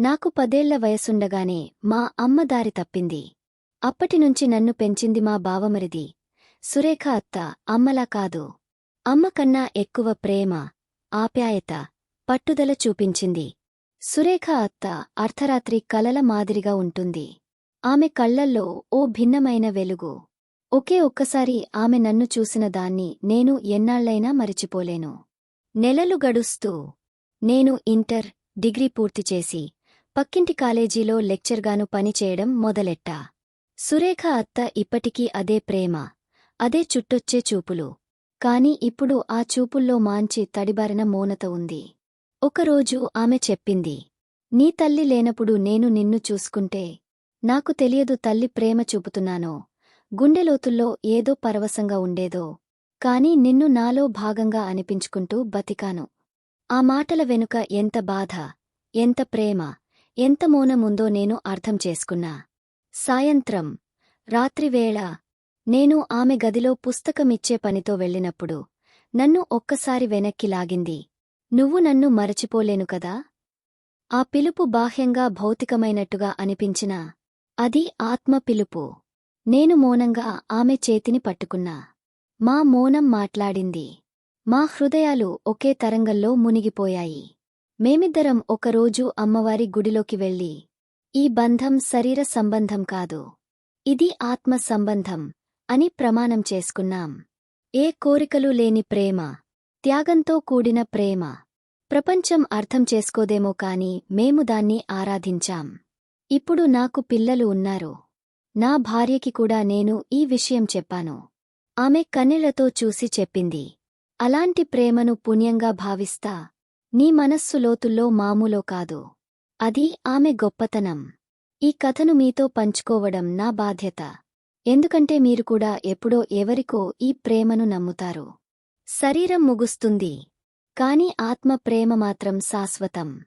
నాకు పదేళ్ళ వయసుండగానే మా అమ్మ దారి తప్పింది. అప్పటినుంచి నన్ను పెంచింది మా బావమరిది. సురేఖ అత్త అమ్మలా కాదు. అమ్మ కన్నా ఎక్కువ ప్రేమ ఆప్యాయత పట్టుదల చూపించింది. సురేఖ అత్త అర్ధరాత్రి కలల మాదిరిగా ఉంటుంది. ఆమె కళ్ళల్లో ఓ భిన్నమైన వెలుగు. ఒకే ఒక్కసారి ఆమె నన్ను చూసిన దాన్ని నేను ఎన్నాళ్ళైనా మరిచిపోలేను. నెలలు గడుస్తూ నేను ఇంటర్ డిగ్రీ పూర్తి చేసి పక్కింటి కాలేజీలో లెక్చర్గాను పనిచేయడం మొదలెట్టా. సురేఖ అత్త ఇప్పటికీ అదే ప్రేమ అదే చుట్టొచ్చే చూపులు. కాని ఇప్పుడు ఆ చూపుల్లో మాంచి తడిబారిన మౌనత ఉంది. ఒకరోజు ఆమె చెప్పింది నీ తల్లి లేనప్పుడు నేను నిన్ను చూసుకుంటే నాకు తెలియదు తల్లి ప్రేమ చూపుతున్నానో గుండెలోతుల్లో ఏదో పరవశంగా ఉండేదో కాని నిన్ను నాలో భాగంగా అనిపించుకుంటూ బతికాను. ఆ మాటల వెనుక ఎంత బాధ ఎంత ప్రేమ ఎంత మౌనముందో నేను అర్థం చేసుకున్నా. సాయంత్రం రాత్రివేళ నేను ఆమె గదిలో పుస్తకమిచ్చే పనితో వెళ్ళినప్పుడు నన్ను ఒక్కసారి వెనక్కి లాగింది. నువ్వు నన్ను మరచిపోలేను కదా ఆ పిలుపు బాహ్యంగా భౌతికమైనట్టుగా అనిపించినా అది ఆత్మ పిలుపు. నేను మౌనంగా ఆమె చేతిని పట్టుకున్నా. మా మౌనం మాట్లాడింది. మా హృదయాలు ఒకే తరంగంలో మునిగిపోయాయి. మేమిద్దరం ఒకరోజు అమ్మవారి గుడిలోకి వెళ్ళి ఈ బంధం శరీర సంబంధం కాదు. ఇది ఆత్మ సంబంధం అని ప్రమాణం చేసుకున్నాం. ఏ కోరికలు లేని ప్రేమ త్యాగంతో కూడిన ప్రేమ. ప్రపంచం అర్థం చేసుకోదేమో కాని మేము దాన్ని ఆరాధించాం. ఇప్పుడు నాకు పిల్లలు ఉన్నారు. నా భార్యకి కూడా నేను ఈ విషయం చెప్పాను. ఆమె కన్నెలతో చూసి చెప్పింది. అలాంటి ప్రేమను పుణ్యంగా భావిస్తా నీ మనస్సు లోతుల్లో మామూలో కాదు. అది ఆమె గొప్పతనం. ఈ కథను మీతో పంచుకోవడం నా బాధ్యత. ఎందుకంటే మీరు కూడా ఎప్పుడో ఎవరికో ఈ ప్రేమను నమ్ముతారు. శరీరం ముగుస్తుంది. కాని ఆత్మ ప్రేమ మాత్రం శాశ్వతం.